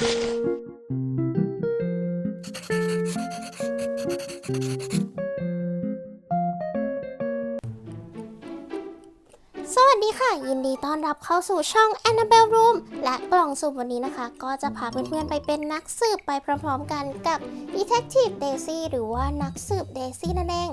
สวัสดีค่ะ ยินดีต้อนรับเข้าสู่ช่อง Annabelle Room และกล่องสุ่มวันนี้นะคะ ก็จะพาเพื่อนๆไปเป็นนักสืบไปพร้อมๆกันกับ Detective Daisy หรือว่านักสืบ Daisy นั่นเอง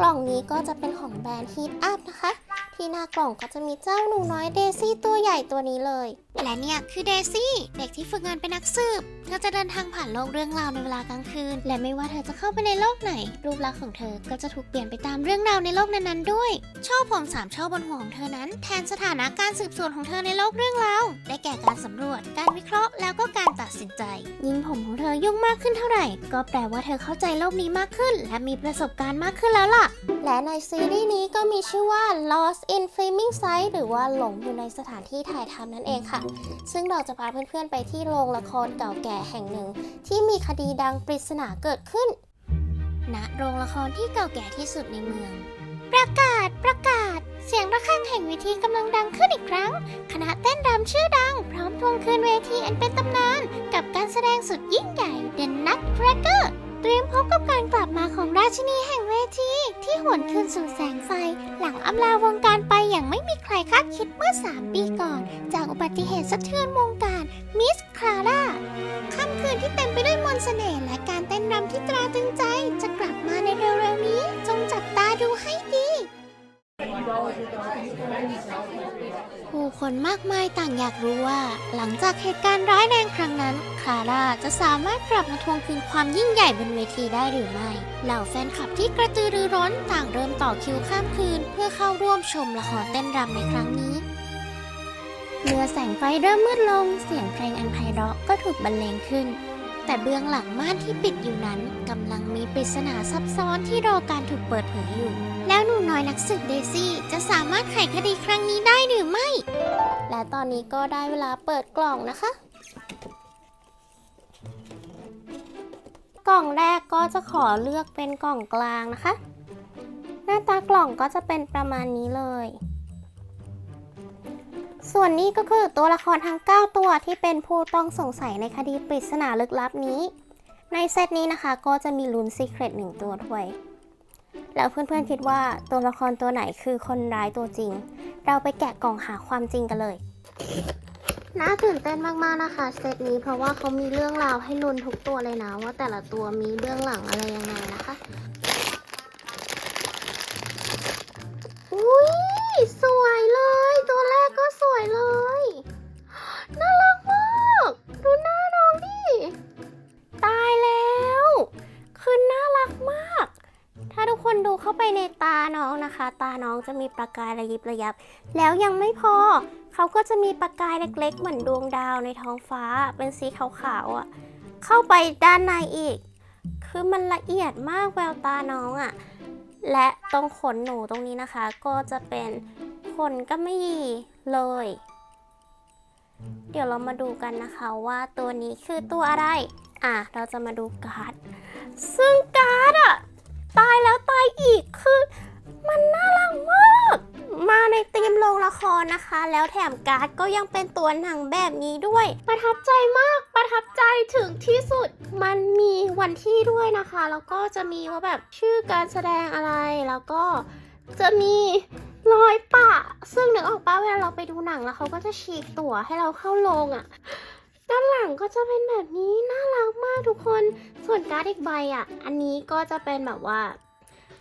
กล่องนี้ก็จะเป็นของแบรนด์ Heat Up นะคะ ที่หน้ากล่องก็จะมีเจ้าหนูน้อยเดซี่ตัวใหญ่ตัวนี้เลย และเนี่ยคือเดซี่ เด็กที่ฝึกงานเป็นนักสืบ เธอจะเดินทางผ่านโลกเรื่องราวในเวลากลางคืน และไม่ว่าเธอจะเข้าไปในโลกไหน รูปลักษณ์ของเธอก็จะถูกเปลี่ยนไปตามเรื่องราวในโลกนั้นๆด้วยช่อผมสามช่อบนหัวของเธอนั้น แทนสถานะการสืบสวนของเธอในโลกเรื่องราวได้แก่การสำรวจ การวิเคราะห์แล้วก็การตัดสินใจ ยิ่งผมของเธอยุ่งมากขึ้นเท่าไหร่ ก็แปลว่าเธอเข้าใจโลกนี้มากขึ้น และมีประสบการณ์มากขึ้นแล้วล่ะ และในซีรีส์นี้ก็มีชื่อว่า Lost in Flaming Sight หรือว่าหลงอยู่ในสถานที่ถ่ายทำนั่นเองค่ะ ซึ่งเราจะพาเพื่อนๆไปที่โรงละครเก่าแก่แห่งหนึ่งที่มีคดีดังปริศนาเกิดขึ้น ณ โรงละครที่เก่าแก่ที่สุดในเมือง ประกาศ ประกาศ เสียงระฆังแห่งเวทีกำลังดังขึ้นอีกครั้ง คณะเต้นรำชื่อดัง พร้อมทวงคืนเวทีอันเป็นตำนาน กับการแสดงสุดยิ่งใหญ่ The Nutcracker เตรียมพบกับการกลับมาของราชินีแห่งเวที ที่หวนคืนสู่แสงไฟ หลังอำลาวงการไปอย่างไม่มีใครคาดคิดเมื่อ 3 ปีก่อน จากอุบัติเหตุสะเทือนวงการมิสคลาร่าค่ำคืนที่เต็มไปด้วยมนต์เสน่ห์และการเต้นรำที่ตราตรึงใจ จะกลับมาในเร็วๆนี้ จงจับตาดูให้ดี ผู้คนมากมายต่างอยากรู้ว่า หลังจากเหตุการณ์ร้ายแรงครั้งนั้น คลาร่าจะสามารถกลับมาทวงคืนความยิ่งใหญ่บนเวทีได้หรือไม่ เหล่าแฟนคลับที่กระตือรือร้นต่างเริ่มต่อคิวข้ามคืน เพื่อเข้าร่วมชมละครเต้นรำในครั้งนี้ เมื่อแสงไฟเริ่มมืดลง เสียงเพลงอันไพเราะก็ถูกบรรเลงขึ้น แต่เบื้องหลังม่านที่ปิดอยู่นั้นกำลังมีปริศนาซับซ้อนที่รอการถูกเปิดเผยอยู่ อยนักสืบเดซี่จะสามารถไขคดีครั้งนี้ได้หรือไม่ และตอนนี้ก็ได้เวลาเปิดกล่องนะคะ กล่องแรกก็จะขอเลือกเป็นกล่องกลางนะคะ หน้าตากล่องก็จะเป็นประมาณนี้เลย ส่วนนี้ก็คือตัวละครทั้ง 9 ตัวที่เป็นผู้ต้องสงสัยในคดีปริศนาลึกลับนี้ ในเซตนี้นะคะก็จะมีลุ้นซีเครตหนึ่งตัวด้วย แล้วเพื่อนๆคิดว่าตัวละครตัวไหนคือคนร้ายตัวจริง เราไปแกะกล่องหาความจริงกันเลย น่าตื่นเต้นมากๆนะคะเซตนี้เพราะว่าเขามีเรื่องราวให้ลุ้นทุกตัวเลยนะ ว่าแต่ละตัวมีเรื่องหลังอะไรยังไงนะคะ อุ้ยสวยเลย ตัวแรกก็สวยเลยน่ารักมาก ดูหน้าน้องดิ ตายแล้ว คือน่ารักมาก ถ้าทุกคนดูเข้าไปในตาน้องนะคะ ตาน้องจะมีประกายระยิบระยับ แล้วยังไม่พอ เขาก็จะมีประกายเล็กๆ เหมือนดวงดาวในท้องฟ้า เป็นสีขาวๆอะ่ะ เข้าไปด้านในอีก คือมันละเอียดมากแววตาน้องอะ่ะ และตรงขนหนูตรงนี้นะคะ ก็จะเป็นขนก็ไม่หยีเลย เดี๋ยวเรามาดูกันนะคะว่าตัวนี้คือตัวอะไร อะ เราจะมาดูการ์ด ซึ่งการ์ดอะ ตายแล้วตายอีกคือ มันน่ารักมาก มาในธีมโรงละครนะคะ แล้วแถมการ์ดก็ยังเป็นตัวหนังแบบนี้ด้วย ประทับใจมากประทับใจถึงที่สุด มันมีวันที่ด้วยนะคะ แล้วก็จะมีว่าแบบชื่อการแสดงอะไรแล้วก็จะมีรอยปะ ซึ่งนึกออกปะเวลาเราไปดูหนังแล้วเขาก็จะฉีกตั๋วให้เราเข้าโรงอะ ด้านหลังก็จะเป็นแบบนี้น่ารักมากทุกคน ส่วนการ์ดอีกใบอะ อันนี้ก็จะเป็นแบบว่า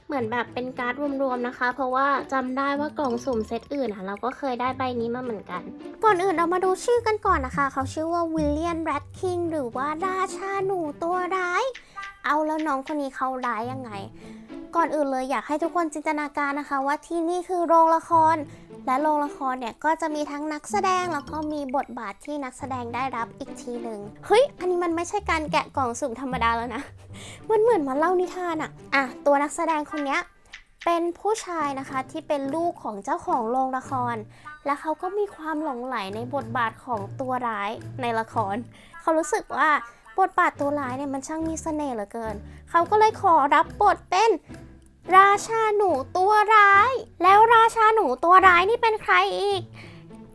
เหมือนแบบเป็นการ์ดรวมๆนะคะ เพราะว่าจำได้ว่ากล่องสุ่มเซตอื่นอะ เราก็เคยได้ใบนี้มาเหมือนกัน ก่อนอื่นเรามาดูชื่อกันก่อนนะคะ เขาชื่อว่าวิลเลียนแรดคิงหรือว่าราชาหนูตัวร้าย เอาแล้วน้องคนนี้เขาร้ายยังไง ก่อนอื่นเลยอยากให้ทุกคนจินตนาการนะคะ ว่าที่นี่คือโรงละคร และโรงละครเนี่ยก็จะมีทั้งนักแสดงแล้วก็มีบทบาทที่นักแสดงได้รับอีกทีหนึ่งเฮ้ย อันนี้มันไม่ใช่การแกะกล่องสุ่มธรรมดาแล้วนะ มันเหมือนมาเล่านิทานอะอะ ตัวนักแสดงคนเนี้ยเป็นผู้ชายนะคะที่เป็นลูกของเจ้าของโรงละคร และเขาก็มีความหลงไหลในบทบาทของตัวร้ายในละคร เขารู้สึกว่าบทบาทตัวร้ายเนี่ยมันช่างมีเสน่ห์เหลือเกิน เขาก็เลยขอรับบทเป็น ราชาหนูตัวร้าย แล้วราชาหนูตัวร้ายนี่เป็นใครอีก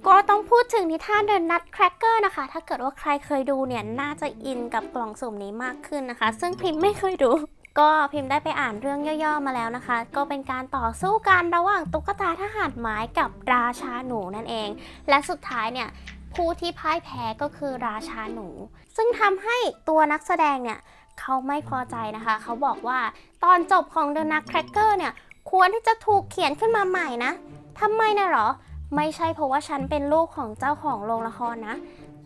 ก็ต้องพูดถึงนิทาน The Nutcracker นะคะ ถ้าเกิดว่าใครเคยดูเนี่ยน่าจะอินกับกล่องสุ่มนี้มากขึ้นนะคะ ซึ่งพิมพ์ไม่เคยดู ก็พิมพ์ได้ไปอ่านเรื่องย่อๆมาแล้วนะคะ ก็เป็นการต่อสู้กันระหว่างตุ๊กตาทหารไม้กับราชาหนูนั่นเอง และสุดท้ายเนี่ยผู้ที่พ่ายแพ้ก็คือราชาหนู ซึ่งทำให้ตัวนักแสดงเนี่ย เขาไม่พอใจนะคะ เขาบอกว่าตอนจบของ The Nutcracker เนี่ย ควรที่จะถูกเขียนขึ้นมาใหม่นะทำไมนะหรอ ไม่ใช่เพราะว่าฉันเป็นลูกของเจ้าของโรงละครนะ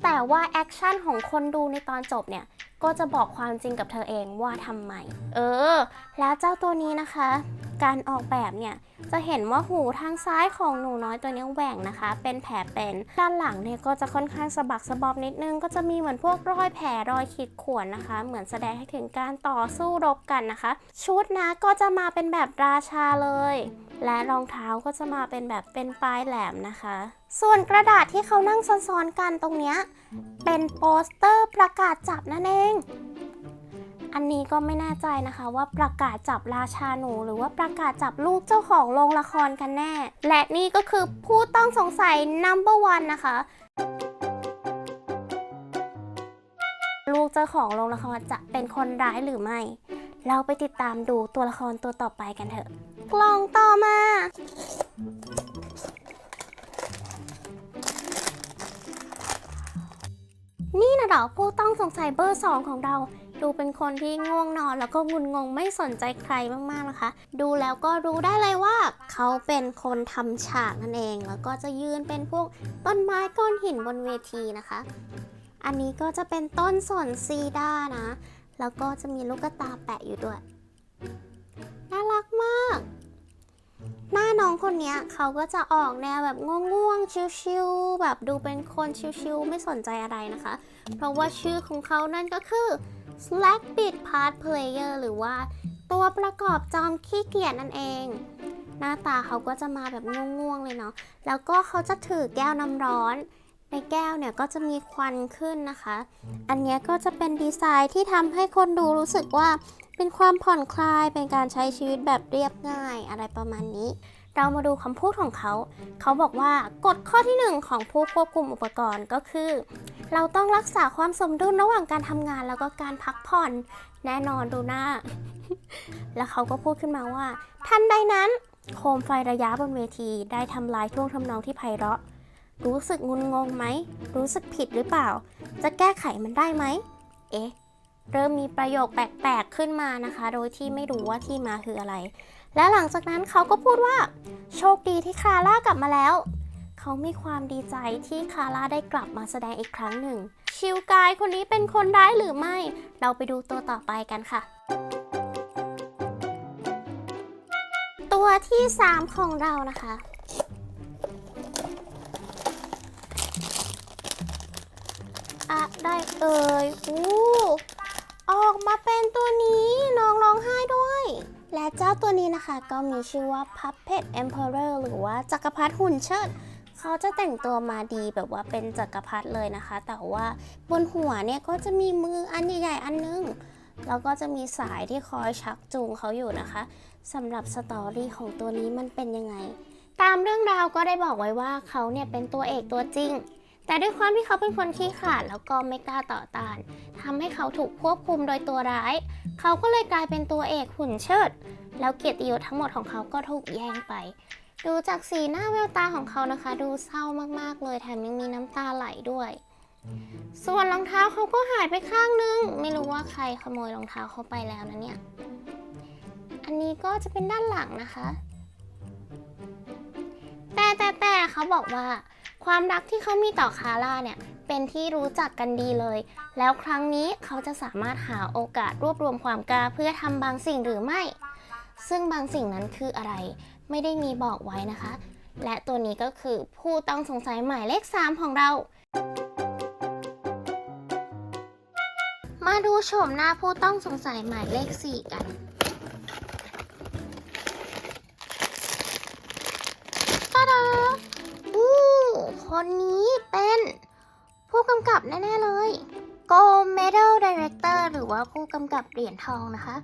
แต่ว่าแอคชั่นของคนดูในตอนจบเนี่ยก็จะบอกความจริงกับเธอเองว่าทำไม เออ แล้วเจ้าตัวนี้นะคะ การออกแบบเนี่ยจะเห็นว่าหูทางซ้ายของหนูน้อยตัวนี้แหว่งนะคะ เป็นแผลเป็นด้านหลังเนี่ยก็จะค่อนข้างสะบักสะบอบนิดนึง ก็จะมีเหมือนพวกรอยแผลรอยขีดข่วนนะคะ เหมือนแสดงให้ถึงการต่อสู้รบกันนะคะ ชุดนะก็จะมาเป็นแบบราชาเลย และรองเท้าก็จะมาเป็นแบบเป็นปลายแหลมนะคะ ส่วนกระดาษที่เขานั่งซ้อนๆกันตรงเนี้ยเป็นโปสเตอร์ประกาศจับนั่นเองอันนี้ก็ไม่แน่ใจนะคะว่าประกาศจับราชาหนู หรือว่าประกาศจับลูกเจ้าของโรงละครกันแน่ และนี่ก็คือผู้ต้องสงสัย number one นะคะลูกเจ้าของโรงละครจะเป็นคนร้ายหรือไม่ เราไปติดตามดูตัวละครตัวต่อไปกันเถอะ กล่องต่อมา นี่นะเหรอผู้ต้องสงสัยเบอร์สองของเรา ดูเป็นคนที่ง่วงนอนแล้วก็งุนงงไม่สนใจใครมากๆนะคะ ดูแล้วก็รู้ได้เลยว่า เขาเป็นคนทำฉากนั่นเอง แล้วก็จะยืนเป็นพวกต้นไม้ก้อนหินบนเวทีนะคะ อันนี้ก็จะเป็นต้นสนซีด้านะ แล้วก็จะมีลูกตาแปะอยู่ด้วย น่ารักมาก หน้าน้องคนนี้เขาก็จะออกแนวแบบง่วงๆ ชิวๆ แบบดูเป็นคนชิวๆ ไม่สนใจอะไรนะคะ เพราะว่าชื่อของเขานั่นก็คือ Slack Bit Part Player หรือว่าตัวประกอบจอมขี้เกียจนั่นเอง หน้าตาเขาก็จะมาแบบง่วงๆ เลยเนาะ แล้วก็เขาจะถือแก้วน้ำร้อน ในแก้วเนี่ยก็จะมีควันขึ้นนะคะ อันนี้ก็จะเป็นดีไซน์ที่ทำให้คนดูรู้สึกว่า เป็นความผ่อนคลายเป็นการใช้ชีวิตแบบเรียบง่ายอะไรประมาณนี้ เรามาดูคำพูดของเขา เขาบอกว่ากฎข้อที่หนึ่งของผู้ควบคุมอุปกรณ์ก็คือ เราต้องรักษาความสมดุลระหว่างการทำงานแล้วก็การพักผ่อนแน่นอนดูหน้า แล้วเขาก็พูดขึ้นมาว่า ทันใดนั้น โคมไฟระยะบนเวทีได้ทำลายท่วงทำนองที่ไพเราะ รู้สึกงุนงงไหม รู้สึกผิดหรือเปล่า จะแก้ไขมันได้ไหม เอ๊ะ เริ่มมีประโยคแปลกๆขึ้นมานะคะ โดยที่ไม่รู้ว่าที่มาคืออะไร และหลังจากนั้นเขาก็พูดว่า โชคดีที่คาร่ากลับมาแล้ว เขามีความดีใจที่คาร่าได้กลับมาแสดงอีกครั้งหนึ่ง ชิวกายคนนี้เป็นคนร้ายหรือไม่ เราไปดูตัวต่อไปกันค่ะ ตัวที่ 3 ของเรานะคะอะไรเอ่ยอู้ ออกมาเป็นตัวนี้น้องร้องไห้ด้วย และเจ้าตัวนี้นะคะก็มีชื่อว่า Puppet Emperor หรือว่าจักรพรรดิหุ่นเชิดเขาจะแต่งตัวมาดีแบบว่าเป็นจักรพรรดิเลยนะคะ แต่ว่าบนหัวเนี่ยก็จะมีมืออันใหญ่ๆอันนึงแล้วก็จะมีสายที่คอยชักจูงเขาอยู่นะคะสำหรับสตอรี่ของตัวนี้มันเป็นยังไง ตามเรื่องราวก็ได้บอกไว้ว่าเขาเนี่ยเป็นตัวเอกตัวจริง แต่ด้วยความที่เขาเป็นคนขี้ขลาดแล้วก็ไม่กล้าต่อต้านทำให้เขาถูกควบคุมโดยตัวร้าย เขาก็เลยกลายเป็นตัวเอกหุ่นเชิด แล้วเกียรติยศทั้งหมดของเขาก็ถูกแย่งไป ดูจากสีหน้าแววตาของเขานะคะ ดูเศร้ามากๆเลยแถมยังมีน้ำตาไหลด้วย ส่วนรองเท้าเขาก็หายไปข้างนึง ไม่รู้ว่าใครขโมยรองเท้าเขาไปแล้วนะเนี่ย อันนี้ก็จะเป็นด้านหลังนะคะ แต่แต่แต่เขาบอกว่า ความรักที่เขามีต่อคาร่าเนี่ยเป็นที่รู้จักกันดีเลย แล้วครั้งนี้เขาจะสามารถหาโอกาสรวบรวมความกล้าเพื่อทำบางสิ่งหรือไม่ ซึ่งบางสิ่งนั้นคืออะไร ไม่ได้มีบอกไว้นะคะ และตัวนี้ก็คือผู้ต้องสงสัยหมายเลข 3 ของเรา มาดูโฉมหน้าผู้ต้องสงสัยหมายเลข 4 กัน ตาดาอู้ คนนี้เป็นผู้กำกับแน่ ๆ เลย Gold Medal Director หรือว่าผู้กำกับเหรียญทองนะคะ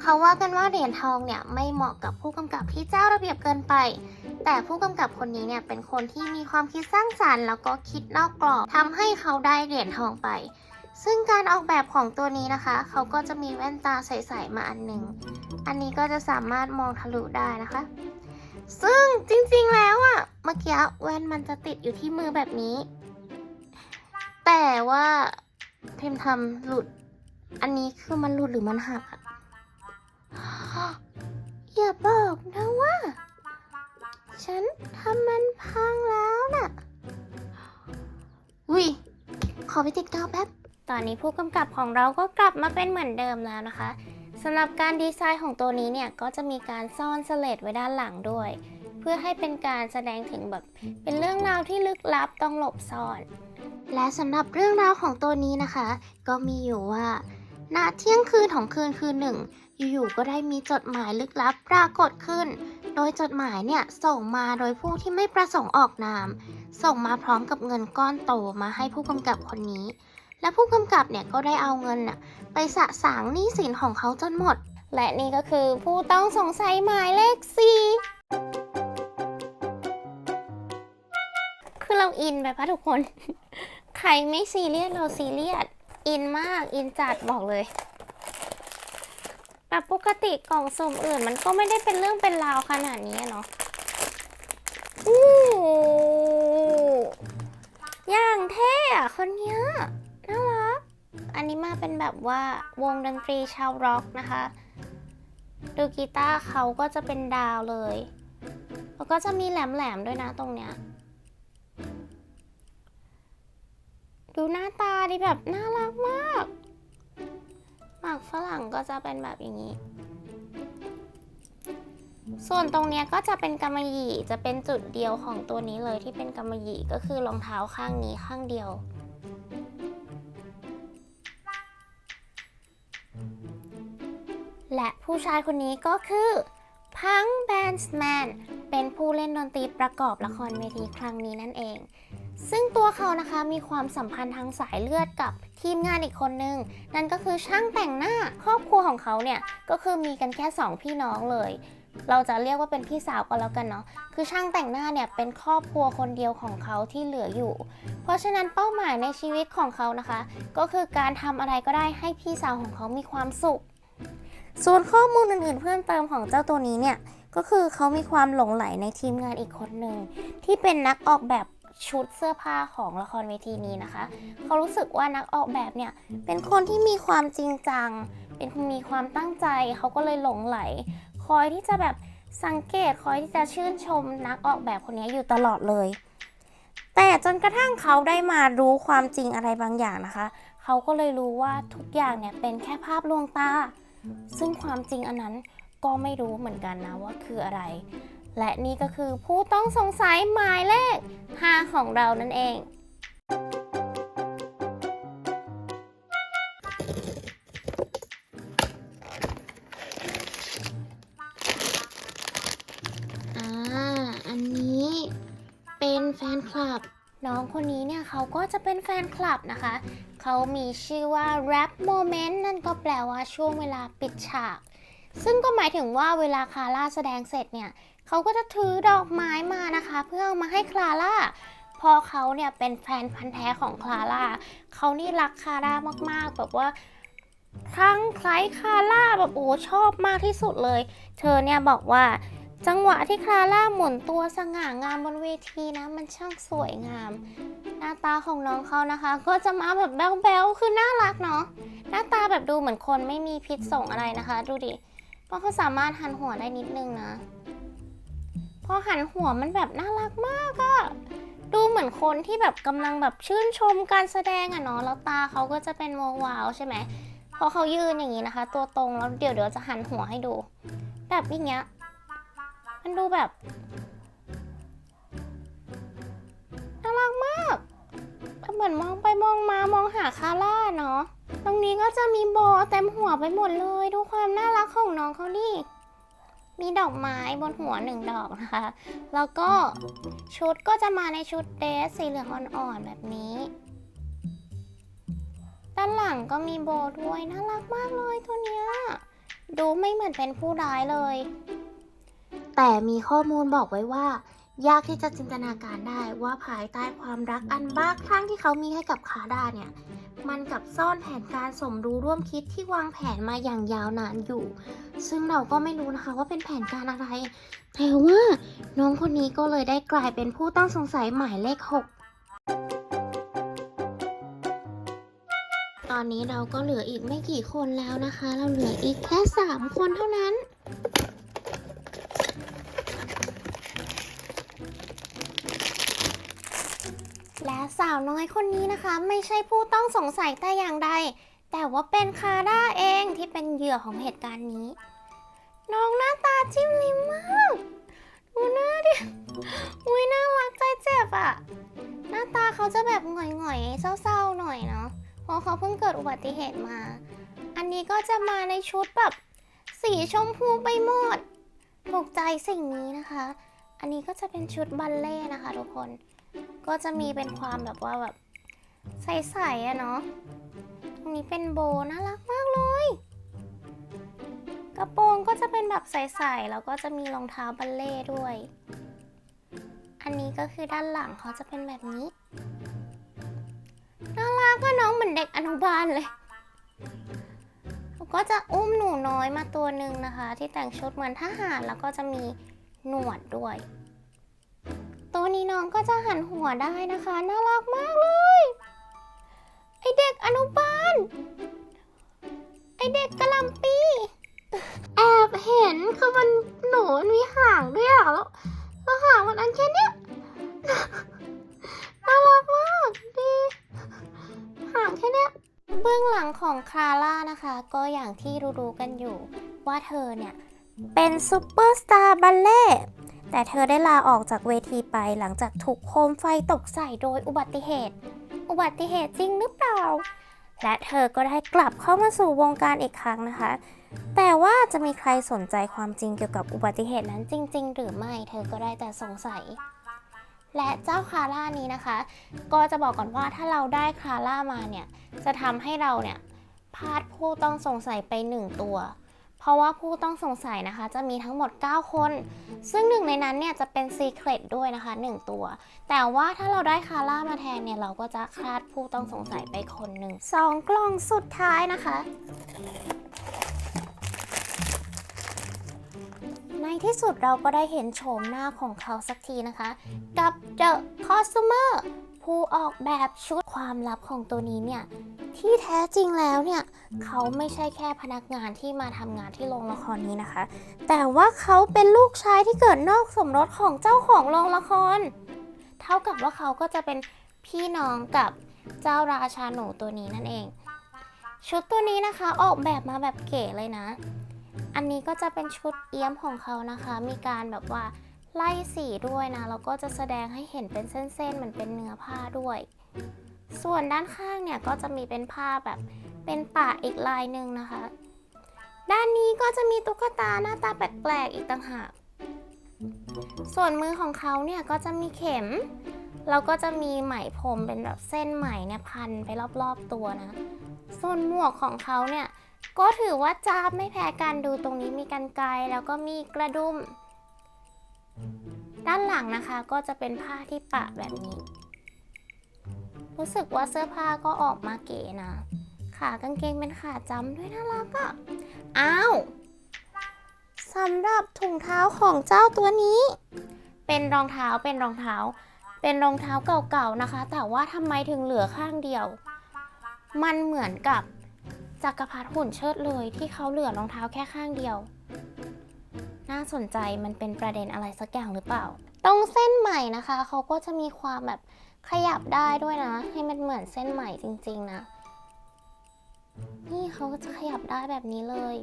เขาว่ากันว่าเหรียญทองเนี่ยไม่เหมาะกับผู้กำกับที่เจ้าระเบียบเกินไป แต่ผู้กำกับคนนี้เนี่ยเป็นคนที่มีความคิดสร้างสรรค์แล้วก็คิดนอกกรอบทำให้เขาได้เหรียญทองไป ซึ่งการออกแบบของตัวนี้นะคะ เขาก็จะมีแว่นตาใสๆมาอันหนึ่ง อันนี้ก็จะสามารถมองทะลุได้นะคะ ซึ่งจริงๆแล้วอะเมื่อกี้แว่นมันจะติดอยู่ที่มือแบบนี้ แต่ว่าพิมพ์ทำหลุด อันนี้คือมันหลุดหรือมันหักอะอย่าบอกนะว่า ฉันทำมันพังแล้วน่ะวิขอไปติดกาวแป๊บ ตอนนี้ผู้กำกับของเราก็กลับมาเป็นเหมือนเดิมแล้วนะคะำหรับการดีไซน์ของตัวนี้เนี่ยก็จะมีการซ่อนสเลดไว้ด้านหลังด้วย เพื่อให้เป็นการแสดงถึงแบบเป็นเรื่องราวที่ลึกลับต้องหลบซ่อน และสำหรับเรื่องราวของตัวนี้นะคะ ก็มีอยู่ว่าณเที่ยงคืนของคืนคืนหนึ่ง อยู่ๆก็ได้มีจดหมายลึกลับปรากฏขึ้น โดยจดหมายเนี่ยส่งมาโดยผู้ที่ไม่ประสงค์ออกนาม ส่งมาพร้อมกับเงินก้อนโตมาให้ผู้กำกับคนนี้ และผู้กำกับเนี่ยก็ได้เอาเงินน่ะไปสะสางหนี้สินของเขาจนหมด และนี่ก็คือผู้ต้องสงสัยหมายเลขสี่คือเราอินไปปะทุกคน ใครไม่ซีเรียสเราซีเรียส อินมาก อินจัดบอกเลยแบบปกติกล่องสุ่มอื่นมันก็ไม่ได้เป็นเรื่องเป็นราวขนาดนี้เนาะอู้อย่างเท่อะคนเนี้ย อันนี้มาเป็นแบบว่าวงดนตรีชาวร็อกนะคะ ดูกีตาร์เขาก็จะเป็นดาวเลย แล้วก็จะมีแหลมๆด้วยนะตรงเนี้ย ดูหน้าตาดิแบบน่ารักมากหมากฝรั่งก็จะเป็นแบบอย่างนี้ ส่วนตรงเนี้ยก็จะเป็นกำมะหยี่จะเป็นจุดเดียวของตัวนี้เลยที่เป็นกำมะหยี่ก็คือรองเท้าข้างนี้ข้างเดียว และผู้ชายคนนี้ก็คือพังแบนส์แมนเป็นผู้เล่นดนตรีประกอบละครเวทีครั้งนี้นั่นเอง ซึ่งตัวเขานะคะมีความสัมพันธ์ทางสายเลือดกับทีมงานอีกคนนึง นั่นก็คือช่างแต่งหน้าครอบครัวของเขาเนี่ยก็คือมีกันแค่สองพี่น้องเลย เราจะเรียกว่าเป็นพี่สาวก็แล้วกันเนาะคือช่างแต่งหน้าเนี่ยเป็นครอบครัวคนเดียวของเขาที่เหลืออยู่ เพราะฉะนั้นเป้าหมายในชีวิตของเขานะคะ ก็คือการทำอะไรก็ได้ให้พี่สาวของเขามีความสุข ส่วนข้อมูลอื่นๆเพิ่มเติมของเจ้าตัวนี้เนี่ยก็คือเขามีความหลงไหลในทีมงานอีกคนหนึ่งที่เป็นนักออกแบบชุดเสื้อผ้าของละครเวทีนี้นะคะ เขารู้สึกว่านักออกแบบเนี่ยเป็นคนที่มีความจริงจัง เป็นมีความตั้งใจ เขาก็เลยหลงไหล คอยที่จะแบบสังเกตคอยที่จะชื่นชมนักออกแบบคนนี้อยู่ตลอดเลย แต่จนกระทั่งเขาได้มารู้ความจริงอะไรบางอย่างนะคะ เขาก็เลยรู้ว่าทุกอย่างเนี่ยเป็นแค่ภาพลวงตา ซึ่งความจริงอันนั้นก็ไม่รู้เหมือนกันนะว่าคืออะไร และนี่ก็คือผู้ต้องสงสัยหมายเลข 5 ของเรานั่นเอง เขาก็จะเป็นแฟนคลับนะคะ เขามีชื่อว่า rap moment นั่นก็แปลว่าช่วงเวลาปิดฉาก ซึ่งก็หมายถึงว่าเวลาคาร่าแสดงเสร็จเนี่ย เขาก็จะถือดอกไม้มานะคะ เพื่อเอามาให้คาร่าพอเขาเนี่ยเป็นแฟนพันธ์แท้ของคลาร่า เขานี่รักคาร่ามากๆ แบบว่าคลั่งไคล้คาร่าแบบโอ้ชอบมากที่สุดเลย เธอเนี่ยบอกว่า จังหวะที่คลาร่าหมุนตัวสง่างามบนเวทีนะ มันช่างสวยงาม หน้าตาของน้องเขานะคะ ก็จะมาแบบแบ๊วๆคือน่ารักเนาะหน้าตาแบบดูเหมือนคนไม่มีพิษส่งอะไรนะคะ ดูดิเพราะเขาสามารถหันหัวได้นิดนึงนะพอหันหัวมันแบบน่ารักมากอะดูเหมือนคนที่แบบกำลังแบบชื่นชมการแสดงอะเนาะแล้วตาเขาก็จะเป็นวาวใช่ไหมพอเขายืนอย่างนี้นะคะ ตัวตรงแล้วเดี๋ยวเดี๋ยวจะหันหัวให้ดู แบบอย่างเงี้ย มันดูแบบน่ารักมากเหมือนมองไปมองมามองหาคาร่าเนาะตรงนี้ก็จะมีโบเต็มหัวไปหมดเลย ดูความน่ารักของน้องเขาดิมีดอกไม้บนหัวหนึ่งดอกนะคะ แล้วก็ชุดก็จะมาในชุดเดรสสีเหลืองอ่อนๆแบบนี้แต่านหลังก็มีโบด้วยน่ารักมากเลยตัวเนี้ย ดูไม่เหมือนเป็นผู้ร้ายเลย แต่มีข้อมูลบอกไว้ว่า ยากที่จะจินตนาการได้ว่าภายใต้ความรักอันบ้าคลั่งที่เขามีให้กับคาดาเนี่ย มันกับซ่อนแผนการสมรู้ร่วมคิดที่วางแผนมาอย่างยาวนานอยู่ ซึ่งเราก็ไม่รู้นะคะว่าเป็นแผนการอะไรแต่ว่าน้องคนนี้ก็เลยได้กลายเป็นผู้ต้องสงสัยหมายเลขหกตอนนี้เราก็เหลืออีกไม่กี่คนแล้วนะคะ เราเหลืออีกแค่สามคนเท่านั้น และ สาวน้อยคนนี้นะคะ ไม่ใช่ผู้ต้องสงสัยแต่อย่างใด แต่ว่าเป็นคาร่าเองที่เป็นเหยื่อของเหตุการณ์นี้ น้องหน้าตาจิ้มลิ้มมากดูหน้าดิอุ้ยน่ารักใจเจ็บอะหน้าตาเขาจะแบบหงอยๆเศร้าๆหน่อยเนาะเพราะเขาเพิ่งเกิดอุบัติเหตุมา อันนี้ก็จะมาในชุดแบบสีชมพูไปหมดถูกใจสิ่งนี้นะคะ อันนี้ก็จะเป็นชุดบัลเล่ต์นะคะทุกคน ก็จะมีเป็นความแบบว่าแบบใสๆอะเนาะ ตรงนี้เป็นโบน่ารักมากเลย กระโปรงก็จะเป็นแบบใสๆแล้วก็จะมีรองเท้าบัลเล่ด้วย อันนี้ก็คือด้านหลังเขาจะเป็นแบบนี้ น่ารักก็น้องเหมือนเด็กอนุบาลเลยแล้วก็จะอุ้มหนูน้อยมาตัวหนึ่งนะคะ ที่แต่งชุดเหมือนทหารแล้วก็จะมีหนวดด้วย ตัวนี้น้องก็จะหันหัวได้นะคะ น่ารักมากเลย ไอเด็กอนุบาล ไอเด็กกะหลำปีแอบเห็นคือมันหนูมันมีหางด้วยอะแล้วแล้วหางมันอันแค่เนี้ยน่ารักมากดีหางแค่เนี้ยเบื้องหลังของคลาร่านะคะ ก็อย่างที่รู้ๆกันอยู่ ว่าเธอเนี่ย เป็นซูเปอร์สตาร์บัลเล่ต แต่เธอได้ลาออกจากเวทีไปหลังจากถูกโคมไฟตกใส่โดยอุบัติเหตุ อุบัติเหตุจริงหรือเปล่า และเธอก็ได้กลับเข้ามาสู่วงการอีกครั้งนะคะ แต่ว่าจะมีใครสนใจความจริงเกี่ยวกับอุบัติเหตุนั้นจริง ๆ หรือไม่ เธอก็ได้แต่สงสัย และเจ้าคาร่านี้นะคะ ก็จะบอกก่อนว่าถ้าเราได้คาร่ามาเนี่ย จะทำให้เราเนี่ยพลาดผู้ต้องสงสัยไป1ตัว ราะว่าผู้ต้องสงสัยนะคะ จะมีทั้งหมด 9 คน ซึ่งหนึ่งในนั้นเนี่ยจะเป็นซีเครตด้วยนะคะ 1 ตัว แต่ว่าถ้าเราได้คาร่ามาแทนเนี่ย เราก็จะคลาดผู้ต้องสงสัยไปคนหนึ่งสองกล่องสุดท้ายนะคะ ในที่สุดเราก็ได้เห็นโฉมหน้าของเขาสักทีนะคะ กับ The Costumer ผู้ออกแบบชุดความลับของตัวนี้เนี่ย ที่แท้จริงแล้วเนี่ย เขาไม่ใช่แค่พนักงานที่มาทำงานที่โรงละครนี้นะคะ แต่ว่าเขาเป็นลูกชายที่เกิดนอกสมรสของเจ้าของโรงละคร เท่ากับว่าเขาก็จะเป็นพี่น้องกับเจ้าราชาหนูตัวนี้นั่นเอง ชุดตัวนี้นะคะออกแบบมาแบบเก๋เลยนะ อันนี้ก็จะเป็นชุดเอี้ยมของเขานะคะ มีการแบบว่า ไล่สีด้วยนะแล้วก็จะแสดงให้เห็นเป็นเส้นๆเหมือนเป็นเนื้อผ้าด้วย ส่วนด้านข้างเนี่ยก็จะมีเป็นผ้าแบบเป็นป่าอีกลายหนึ่งนะคะ ด้านนี้ก็จะมีตุ๊กตาหน้าตาแปลกๆอีกต่างหาก ส่วนมือของเขาเนี่ยก็จะมีเข็ม แล้วก็จะมีไหมพรมเป็นแบบเส้นไหมเนี่ยพันไปรอบๆตัวนะ ส่วนหมวกของเขาเนี่ยก็ถือว่าจ้าบไม่แพ้กันดูตรงนี้มีกันไกรแล้วก็มีกระดุม ด้านหลังนะคะก็จะเป็นผ้าที่ปะแบบนี้ รู้สึกว่าเสื้อผ้าก็ออกมาเก๋นะ ขากางเกงเป็นขาจำด้วยน่ารักอะ่ะ อ้าวสำหรับถุงเท้าของเจ้าตัวนี้ เป็นรองเท้าเป็นรองเท้า เป็นรองเท้าเก่าๆนะคะ แต่ว่าทำไมถึงเหลือข้างเดียว มันเหมือนกับจักรพรรดิหุ่นเชิดเลยที่เขาเหลือรองเท้าแค่ข้างเดียว สนใจมันเป็นประเด็นอะไรสักอย่างหรือเปล่า ตรงเส้นใหม่นะคะเขาก็จะมีความแบบขยับได้ด้วยนะ ให้มันเหมือนเส้นใหม่จริงๆนะ นี่เขาก็จะขยับได้แบบนี้เลย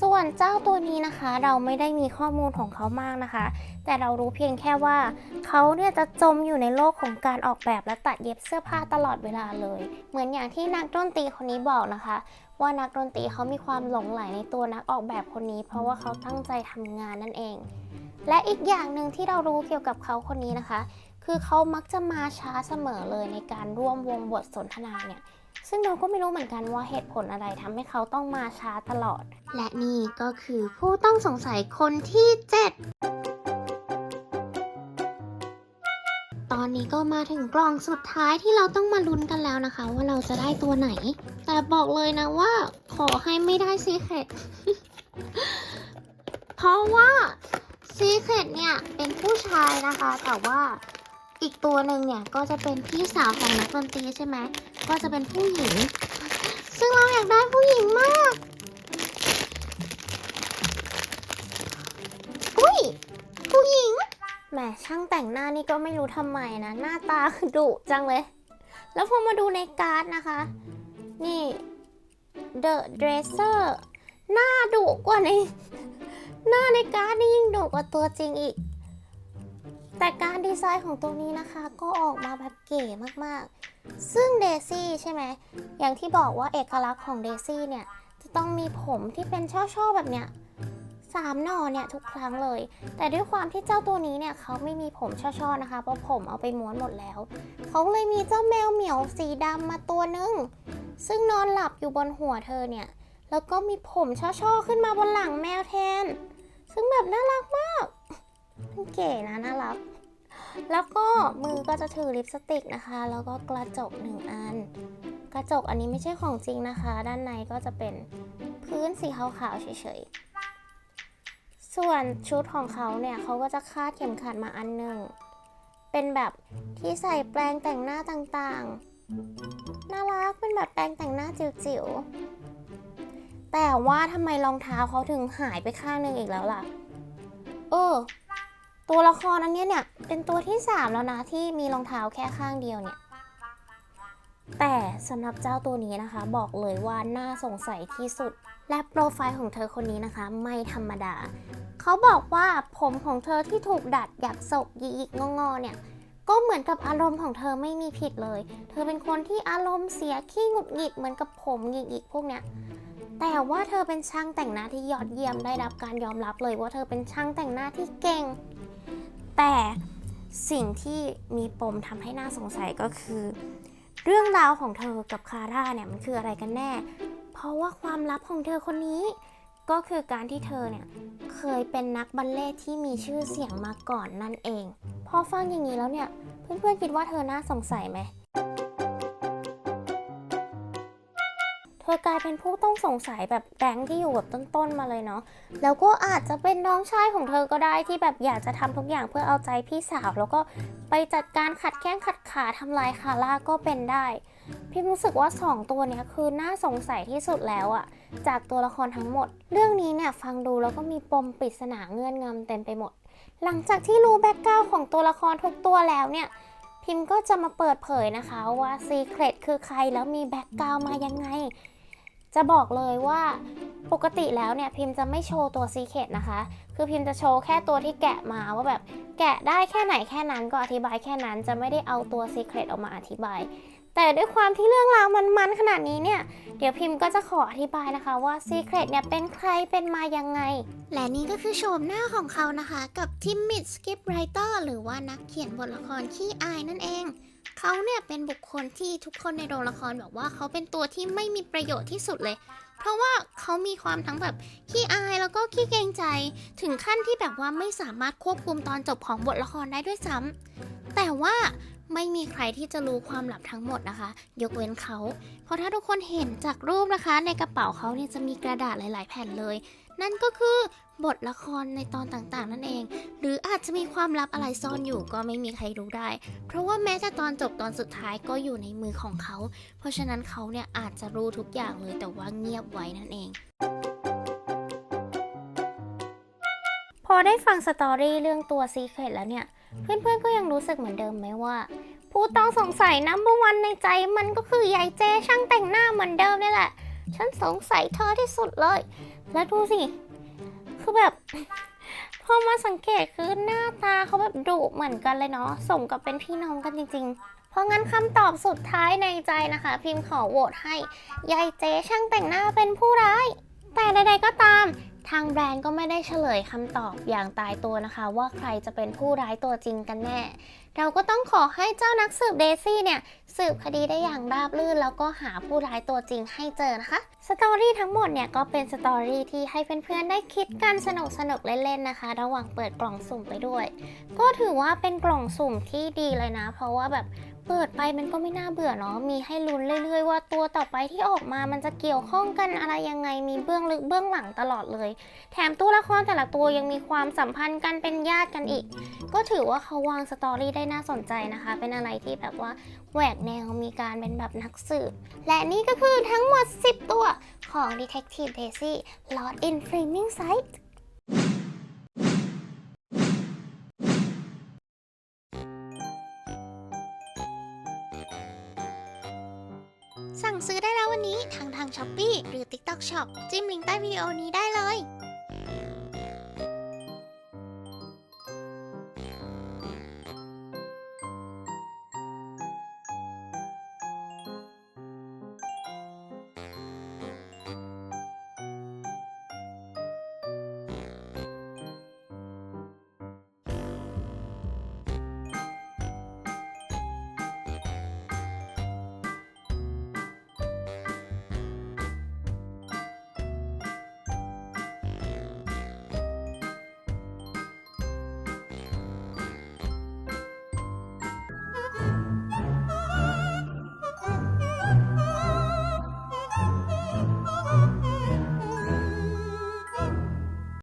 ส่วนเจ้าตัวนี้นะคะเราไม่ได้มีข้อมูลของเขามากนะคะ แต่เรารู้เพียงแค่ว่า เขาเนี่ยจะจมอยู่ในโลกของการออกแบบและตัดเย็บเสื้อผ้าตลอดเวลาเลย เหมือนอย่างที่นักดนตรีคนนี้บอกนะคะ ว่านักดนตรีเขามีความหลงใหลในตัวนักออกแบบคนนี้ เพราะว่าเขาตั้งใจทำงานนั่นเอง และอีกอย่างหนึ่งที่เรารู้เกี่ยวกับเขาคนนี้นะคะ คือคือเขามักจะมาช้าเสมอเลยในการร่วมวงบทสนทนาเนี่ย ซึ่งเราก็ไม่รู้เหมือนกันว่าเหตุผลอะไรทำให้เขาต้องมาช้าตลอด และนี่ก็คือผู้ต้องสงสัยคนที่ 7 ตอนนี้ก็มาถึงกล่องสุดท้ายที่เราต้องมาลุ้นกันแล้วนะคะ ว่าเราจะได้ตัวไหน แต่บอกเลยนะว่า ขอให้ไม่ได้ซีเครตเพราะว่าซีเครตเนี่ยเป็นผู้ชายนะคะ แต่ว่า อีกตัวหนึ่งเนี่ยก็จะเป็นพี่สาวของนักดนตรีใช่ไหมก็จะเป็นผู้หญิง ซึ่งเราอยากได้ผู้หญิงมาก อุ้ย ผู้หญิง แหมช่างแต่งหน้านี่ก็ไม่รู้ทำไมนะ หน้าตาคือดุจังเลย แล้วพอมาดูในการ์ดนะคะ นี่ The Dresser หน้าดุกว่าใน หน้าในการ์ดนี่ยิ่งดุกว่าตัวจริงอีก แต่การดีไซน์ของตัวนี้นะคะก็ออกมาแบบเก๋มากๆ ซึ่งเดซี่ใช่ไหม อย่างที่บอกว่าเอกลักษณ์ของเดซี่เนี่ย จะต้องมีผมที่เป็นช่อๆแบบเนี้ยสามหน่อเนี่ยทุกครั้งเลย แต่ด้วยความที่เจ้าตัวนี้เนี่ยเขาไม่มีผมช่อๆนะคะ เพราะผมเอาไปม้วนหมดแล้ว เขาเลยมีเจ้าแมวเหมียวสีดำมาตัวนึง ซึ่งนอนหลับอยู่บนหัวเธอเนี่ย แล้วก็มีผมช่อๆขึ้นมาบนหลังแมวแทน ซึ่งแบบน่ารักมาก เก๋นะน่ารัก แล้วก็มือก็จะถือลิปสติกนะคะ แล้วก็กระจกหนึ่งอัน กระจกอันนี้ไม่ใช่ของจริงนะคะ ด้านในก็จะเป็นพื้นสีขาวๆเฉยๆ ส่วนชุดของเขาเนี่ยเขาก็จะคาดเข็มขัดมาอันหนึ่ง เป็นแบบที่ใส่แปรงแต่งหน้าต่างๆ น่ารักเป็นแบบแปรงแต่งหน้าจิ๋วๆ แต่ว่าทำไมรองเท้าเขาถึงหายไปข้างหนึ่งอีกแล้วล่ะ เออ ตัวละครอันนี้เนี่ย เป็นตัวที่ 3 แล้วนะ ที่มีรองเท้าแค่ข้างเดียวเนี่ย แต่สำหรับเจ้าตัวนี้นะคะ บอกเลยว่าน่าสงสัยที่สุด และโปรไฟล์ของเธอคนนี้นะคะ ไม่ธรรมดา เขาบอกว่าผมของเธอที่ถูกดัดอยากศกหยิกๆงอเนี่ยก็เหมือนกับอารมณ์ของเธอไม่มีผิดเลย เธอเป็นคนที่อารมณ์เสียขี้หงุดหงิดเหมือนกับผมหยิกๆพวกเนี้ย แต่ว่าเธอเป็นช่างแต่งหน้าที่ยอดเยี่ยมได้รับการยอมรับเลยว่าเธอเป็นช่างแต่งหน้าที่เก่ง แต่สิ่งที่มีปมทำให้น่าสงสัยก็คือ เรื่องราวของเธอกับคาร่าเนี่ยมันคืออะไรกันแน่ เพราะว่าความลับของเธอคนนี้ ก็คือการที่เธอเนี่ยเคยเป็นนักบัลเล่ต์ที่มีชื่อเสียงมาก่อนนั่นเอง พอฟังอย่างนี้แล้วเนี่ย เพื่อนๆคิดว่าเธอน่าสงสัยไหม ธอกลายเป็นผู้ต้องสงสัยแบบแรงค์ที่อยู่แบบต้นๆมาเลยเนาะ แล้วก็อาจจะเป็นน้องชายของเธอก็ได้ที่แบบอยากจะทำทุกอย่างเพื่อเอาใจพี่สาว แล้วก็ไปจัดการขัดแข้งขัดขาทำลายคาร่าก็เป็นได้ พี่รู้สึกว่า 2 ตัวเนี้ยคือน่าสงสัยที่สุดแล้วอะจากตัวละครทั้งหมด เรื่องนี้เนี่ยฟังดูแล้วก็มีปมปริศนาเงื่อนงำเต็มไปหมด หลังจากที่รู้แบ็กกราวของตัวละครทุกตัวแล้วเนี่ยพิมพ์ก็จะมาเปิดเผยนะคะว่าซีเครตคือใครแล้วมีแบ็กกราวมายังไง จะบอกเลยว่าปกติแล้วเนี่ยพิมพ์จะไม่โชว์ตัวซีเคตนะคะ คือพิมพ์จะโชว์แค่ตัวที่แกะมาว่าแบบแกะได้แค่ไหนแค่นั้นก็อธิบายแค่นั้นจะไม่ได้เอาตัวซีเคตออกมาอธิบาย แต่ด้วยความที่เรื่องราวมันมันขนาดนี้เนี่ย เดี๋ยวพิมพ์ก็จะขออธิบายนะคะว่าซีเครตเนี่ยเป็นใครเป็นมายังไง และนี่ก็คือโฉมหน้าของเขานะคะ กับทิมมิดสกิปไรเตอร์หรือว่านักเขียนบทละครขี้อายนั่นเอง เขาเนี่ยเป็นบุคคลที่ทุกคนในโรงละครบอกว่าเขาเป็นตัวที่ไม่มีประโยชน์ที่สุดเลย เพราะว่าเขามีความทั้งแบบขี้อายแล้วก็ขี้เกรงใจ ถึงขั้นที่แบบว่าไม่สามารถควบคุมตอนจบของบทละครได้ด้วยซ้ำแต่ว่าไม่มีใครที่จะรู้ความลับทั้งหมดนะคะ ยกเว้นเขา เพราะถ้าทุกคนเห็นจากรูปนะคะ ในกระเป๋าเขาเนี่ยจะมีกระดาษหลาย ๆ แผ่นเลย นั่นก็คือบทละครในตอนต่างๆ นั่นเอง หรืออาจจะมีความลับอะไรซ่อนอยู่ก็ไม่มีใครรู้ได้ เพราะว่าแม้แต่ตอนจบตอนสุดท้ายก็อยู่ในมือของเขา เพราะฉะนั้นเขาเนี่ยอาจจะรู้ทุกอย่างเลยแต่ว่าเงียบไว้นั่นเองพอได้ฟังสตอรี่เรื่องตัวซีเครตแล้วเนี่ย เพื่อนๆก็ยังรู้สึกเหมือนเดิมไหมว่า ผู้ต้องสงสัยนัมเบอร์วันในใจมันก็คือยายเจช่างแต่งหน้าเหมือนเดิมนี่แหละ ฉันสงสัยเธอที่สุดเลย แล้วดูสิ คือแบบ พอมาสังเกตคือหน้าตาเขาแบบดุเหมือนกันเลยเนาะสมกับเป็นพี่น้องกันจริง ๆ เพราะงั้นคำตอบสุดท้ายในใจนะคะ พิมพ์ขอโหวตให้ยายเจช่างแต่งหน้าเป็นผู้ร้าย แต่ใดๆก็ตามทางแบรนด์ก็ไม่ได้เฉลยคำตอบอย่างตายตัวนะคะ ว่าใครจะเป็นผู้ร้ายตัวจริงกันแน่เราก็ต้องขอให้เจ้านักสืบเดซี่เนี่ยสืบคดีได้อย่างราบรื่น แล้วก็หาผู้ร้ายตัวจริงให้เจอนะคะ สตอรี่ทั้งหมดเนี่ยก็เป็นสตอรี่ที่ให้เพื่อนๆได้คิดกันสนุกสนุกๆเล่นๆนะคะ ระหว่างเปิดกล่องสุ่มไปด้วย ก็ถือว่าเป็นกล่องสุ่มที่ดีเลยนะ เพราะว่าแบบ เปิดไปมันก็ไม่น่าเบื่อเนาะ มีให้ลุ้นเรื่อยๆ ว่าตัวต่อไปที่ออกมามันจะเกี่ยวข้องกันอะไรยังไง มีเบื้องลึกเบื้องหลังตลอดเลย แถมตัวละครแต่ละตัวยังมีความสัมพันธ์กันเป็นญาติกันอีก ก็ถือว่าเขาวางสตอรี่ได้น่าสนใจนะคะ เป็นอะไรที่แบบว่าแหวกแนวมีการเป็นแบบนักสืบ และนี่ก็คือทั้งหมด 10 ตัวของ Detective Daisy Lost in Flaming Sight สั่งซื้อได้แล้ววันนี้ทางทางช้อปปีหรือ TikTok Shop จิ้มลิงก์ใต้วิดีโอนี้ได้เลย